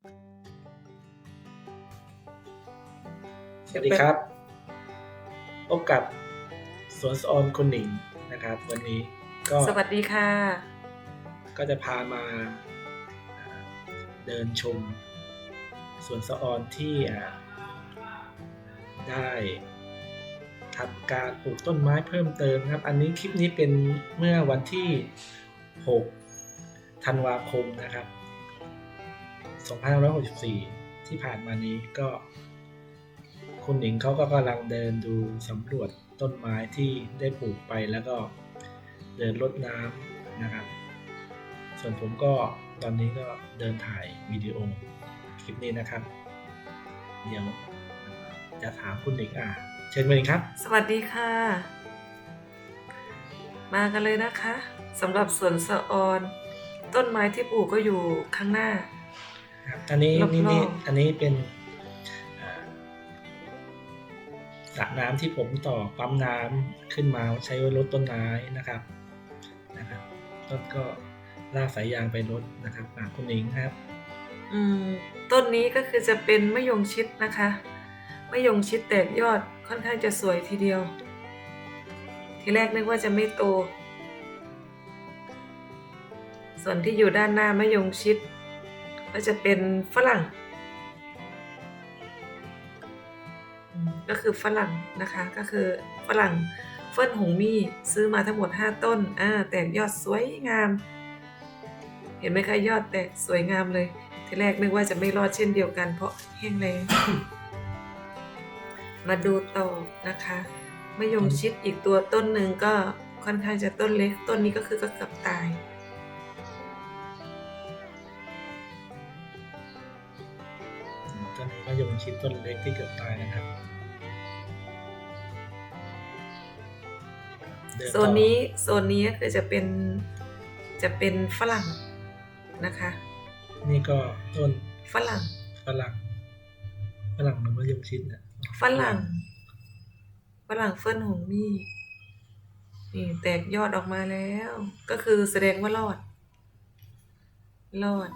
สวัสดีครับ พบกับสวนสะออนคุณหนิงนะครับ วันนี้ก็สวัสดีค่ะ ก็จะพามาอ่าเดินชมสวนสะออนที่อ่าได้ทำการปลูกต้นไม้เพิ่มเติมครับ อันนี้คลิปนี้เป็นเมื่อวันที่ 6 ธันวาคมนะครับ 2564 ที่ผ่านมานี้ก็ คุณหนิงเขาก็กำลังเดินดูสำรวจต้นไม้ที่ได้ปลูกไปแล้วก็เดินรดน้ำนะครับ ส่วนผมก็ตอนนี้ก็เดินถ่ายวิดีโอคลิปนี้นะครับ เดี๋ยวจะถามคุณหนิงอะ เชิญคุณหนิงครับ สวัสดีค่ะ มากันเลยนะคะสำหรับสวนสะออน ต้นไม้ที่ปลูกก็อยู่ข้างหน้า ครับอันนี้รอบๆ นี่นี่อันนี้เป็นอ่าสระน้ำที่ผมต่อปั๊มน้ำขึ้นมาใช้ไว้รดต้นไม้นะครับนะครับต้นก็ลากสายยางไปรดนะครับอะคุณหนิงครับ อืมต้นนี้ก็คือจะเป็นมะยงชิดนะคะมะยงชิดแตกยอดค่อนข้างจะสวยทีเดียว ทีแรกนึกว่าจะไม่โต ส่วนที่อยู่ด้านหน้ามะยงชิด ก็จะเป็นฝรั่ง ก็คือฝรั่งนะคะ ก็คือฝรั่งเฟิ่นหงมี่ซื้อมาทั้งหมด 5 ต้นอ่าแตกยอดสวยงาม เห็นไหมคะยอดแตกสวยงามเลย ทีแรกนึกว่าจะไม่รอดเช่นเดียวกัน เพราะแห้งแรงมาดูต่อนะคะมะยงชิดอีกตัวต้นหนึ่งก็ค่อนข้างจะต้นเล็ก ต้นนี้ก็คือก็เกือบตาย นี้ก็ยงชิดต้นเล็กที่เกือบตายนะครับเดิโซต่อนนี้โซนนี้ก็คือจะเป็นจะเป็นฝรั่งนะคะ นี่ก็ต้นฝรั่งฝรั่งฝรั่งหรือว่ายงชิดเนี่ยฝรั่งฝรั่งเฟิ่นหงมี่นี่แตกยอดออกมาแล้ว ก็คือแสดงว่ารอด รอด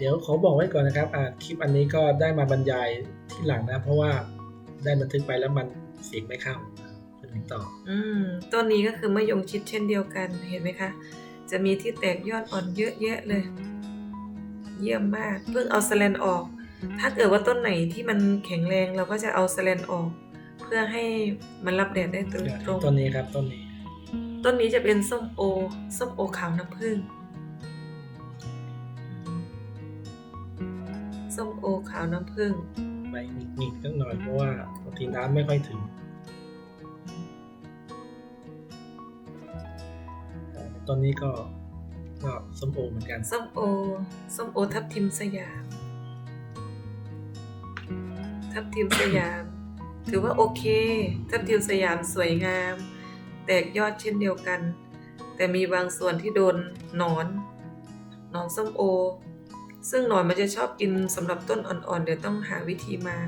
เดี๋ยวขอบอกไว้ก่อนนะครับอ่าคลิปอันนี้ก็ได้มาบรรยายที่หลังนะ เพราะว่าได้บันทึกไปแล้วมันเสียงไม่เข้าคุณหนิงต่อ อืมต้นนี้ก็คือมะยงชิดเช่นเดียวกันเห็นไหมคะ จะมีที่แตกยอดอ่อนเยอะแยะเลย เยี่ยมมากเพิ่งเอาสแลนออก ถ้าเกิดว่าต้นไหนที่มันแข็งแรงเราก็จะเอาสแลนออก เพื่อให้มันรับแดดได้ตรงตรงต้นนี้ครับต้นนี้ ต้นนี้จะเป็นส้มโอส้มโอขาวน้ำผึ้ง ขาวน้ำผึ้งใบหงิกๆสักหน่อยเพราะว่าบางทีน้ำไม่ค่อยถึงอ่าต้นนี้ก็ก็ส้มโอเหมือนกัน ส้มโอ ส้มโอทับทิมสยาม ทับทิมสยาม ถือว่าโอเค ทับทิมสยามสวยงาม แตกยอดเช่นเดียวกัน แต่มีบางส่วนที่โดนหนอน หนอนส้มโอ ซึ่งหนอนมันจะชอบกินสำหรับต้นอ่อนๆ เดี๋ยวต้องหาวิธีมา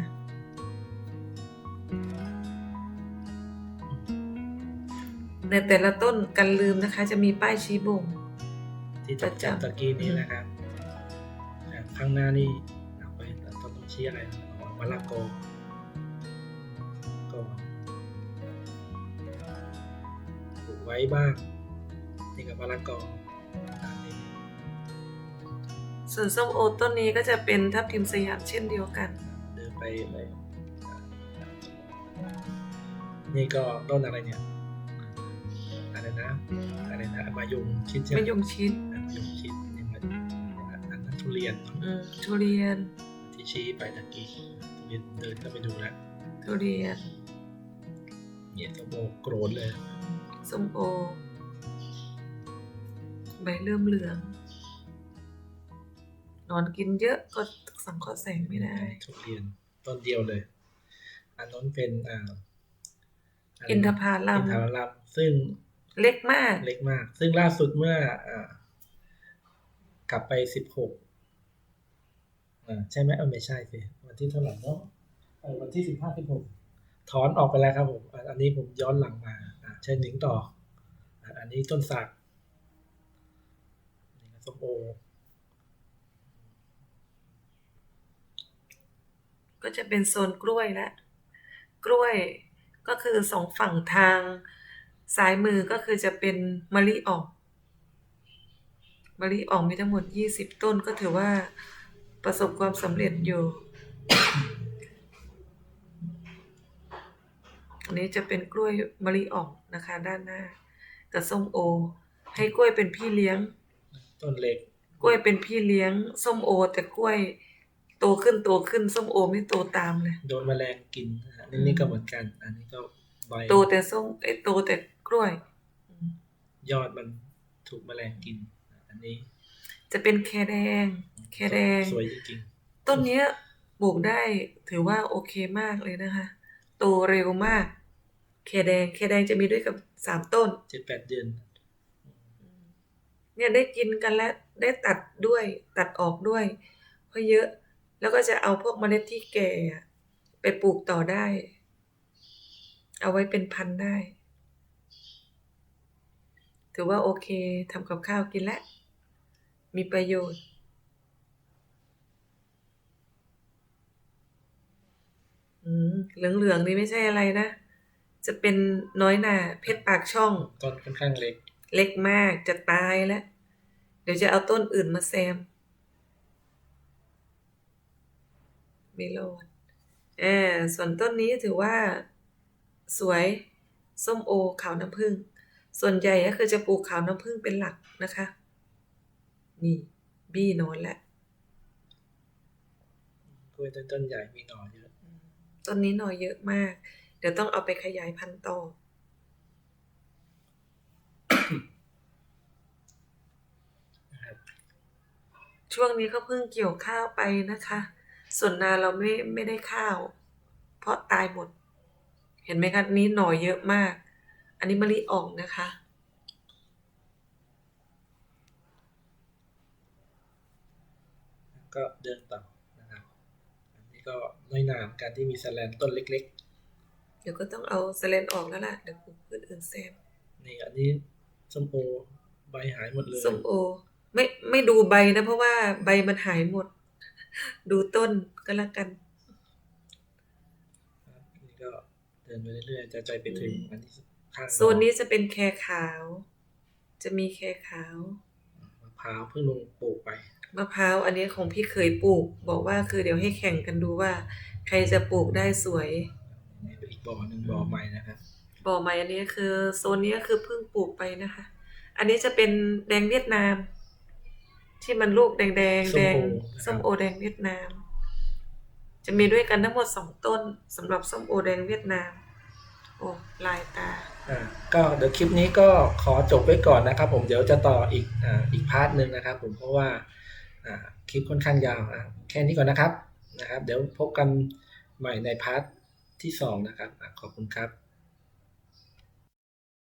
ในแต่ละต้นกันลืมนะคะ จะมีป้ายชี้บ่ง ที่จัดจำตะกี้นี้นะครับอ่าข้างหน้านี่เอาไปแล้วต้นต้องชี้อะไรอ๋อมะละกอก็ปลูกไว้บ้างนี่กับมะละกอตามนี้ ส่วนส้มโอต้นนี้ก็จะเป็นทับทิมสยามเช่นเดียวกัน เดินไปเลยนี่ก็ต้นอะไรเนี่ยอะไรนะอะไรนะมายงชิดใช่ไหมมะยงชิดมายงชิดนี่มันอันนั้นทุเรียนอืมทุเรียน ที่ชี้ไปตะกี้ทุเรียนเดินก็ไปดูแล้วทุเรียนเนี่ยส้มโอโกรนเลย ส้มโอ ใบเริ่มเหลือง นอนกินเยอะก็สังเคราะห์แสงไม่ได้ ทุเรียนต้นเดียวเลย อันนั้นเป็นอ่าะไรนะอินทผลัมอินทผลัมซึ่งเล็กมาก เล็กมาก ซึ่งล่าสุดเมื่ออ่ากลับไปสิบหกอ่าใช่ไหมเออไม่ใช่สิวันที่เท่าไหร่เนาะเออวันที่สิบห้าสิบหกถอนออกไปแล้วครับผมอะอันนี้ผมย้อนหลังมาอ่าใช่หนิงต่ออะอันนี้ต้นสักนี่ก็ส้มโอ ก็จะเป็นโซนกล้วยละกล้วยก็คือสองฝั่งทางซ้ายมือก็คือจะเป็นมะลิอ่องมะลิอ่องมีทั้งหมด 20 ต้นก็ถือว่าประสบความสำเร็จอยู่อันนี้จะเป็นกล้วยมะลิอ่องนะคะ ด้านหน้า กับส้มโอ ให้กล้วยเป็นพี่เลี้ยง ต้นเล็ก กล้วยเป็นพี่เลี้ยง ส้มโอ แต่กล้วย โตขึ้นโตขึ้นส้มโอไม่โตตามเลย โดนแมลงกินนะฮะนี่นี่ก็เหมือนกัน อันนี้ก็ใบโตแต่ส้มไอยโตแต่กล้วยอืมยอดมันถูกแมลงกิน อันนี้ จะเป็นแคแดง แคแดงสวยจริงต้นเนี้ยปลูกได้ถือว่าโอเคมากเลยนะคะ โตเร็วมาก แคแดง แคแดงจะมีด้วยกับสามต้นๆเจ็ดแปดเดือนเนี่ยได้กินกันแล้วได้ตัดด้วยตัดออกด้วยเพราะเยอะ แล้วก็จะเอาพวกเมล็ดที่แก่อะไปปลูกต่อได้ เอาไว้เป็นพันธุ์ได้ ถือว่าโอเคทำกับข้าวกินแล้ว มีประโยชน์อืมเหลืองๆนี่ไม่ใช่อะไรนะ จะเป็นน้อยหนาเพชรปากช่อง ต้นค่อนข้างเล็ก เล็กมากจะตายแล้ว เดี๋ยวจะเอาต้นอื่นมาแซม ไม่รอดเออส่วนต้นนี้ถือว่าสวยส้มโอขาวน้ำผึ้งส่วนใหญ่ก็คือจะปลูกขาวน้ำผึ้งเป็นหลักนะคะ นี่บี้นอนแล้วกล้วยต้นต้นใหญ่มีหน่อเยอะอืมต้นนี้หน่อเยอะมาก เดี๋ยวต้องเอาไปขยายพันธุ์ต่อนะครับช่วงนี้ก็เพิ่งเกี่ยวข้าวไปนะคะ ส่วนนาเราไม่ไม่ได้ข้าว เพราะตายหมด เห็นไหมคะนี้หน่อเยอะมาก อันนี้มะลิอ่องนะคะ ก็เดินต่อนะครับอันนี้ก็น้อยหนามการที่มีแสแลนต้นเล็กเดี๋ยวก็ต้องเอาสเลนออกแล้วล่ะเดี๋ยวปลูกพืชอื่นแซมๆนี่อันนี้ส้มโอใบหายหมดเลยส้มโอ ไม่ไม่ดูใบนะเพราะว่าใบมันหายหมด ดูต้นก็แล้วกันครับนี่ก็เดินไปเรื่อยๆจะใจไปถึงอันที่ข้างโซนนี้จะเป็นแครขาว จะมีแครขาวมะพร้าวเพิ่งลงปลูกไปมะพร้าวอันนี้ของพี่เคยปลูก บอกว่าคือเดี๋ยวให้แข่งกันดูว่า ใครจะปลูกได้สวยนี่เป็นอีกบ่อหนึ่งบ่อใหม่นะครับบ่อใหม่อันนี้คือโซนนี้ก็คือเพิ่งปลูกไปนะคะ อันนี้จะเป็นแดงเวียดนาม ที่มันลูกแดงแดงส้แดมงโอนะครับส้มโอแดงเวียดนาม จะมีด้วยกันทั้งหมดสองต้นสำหรับส้มโอแดงเวียดนาม โอ้ลายตาอ่าก็เดี๋ยวคลิปนี้ก็ขอจบไว้ก่อนนะครับ ผมเดี๋ยวจะต่ออีกอ่าอีกพาร์ทหนึ่งนะครับ ผมเพราะว่าอ่าคลิปค่อนข้างยาวอะแค่นี้ก่อนนะครับนะครับ เดี๋ยวพบกันใหม่ในพาร์ทที่สองนะครับอะขอบคุณครับ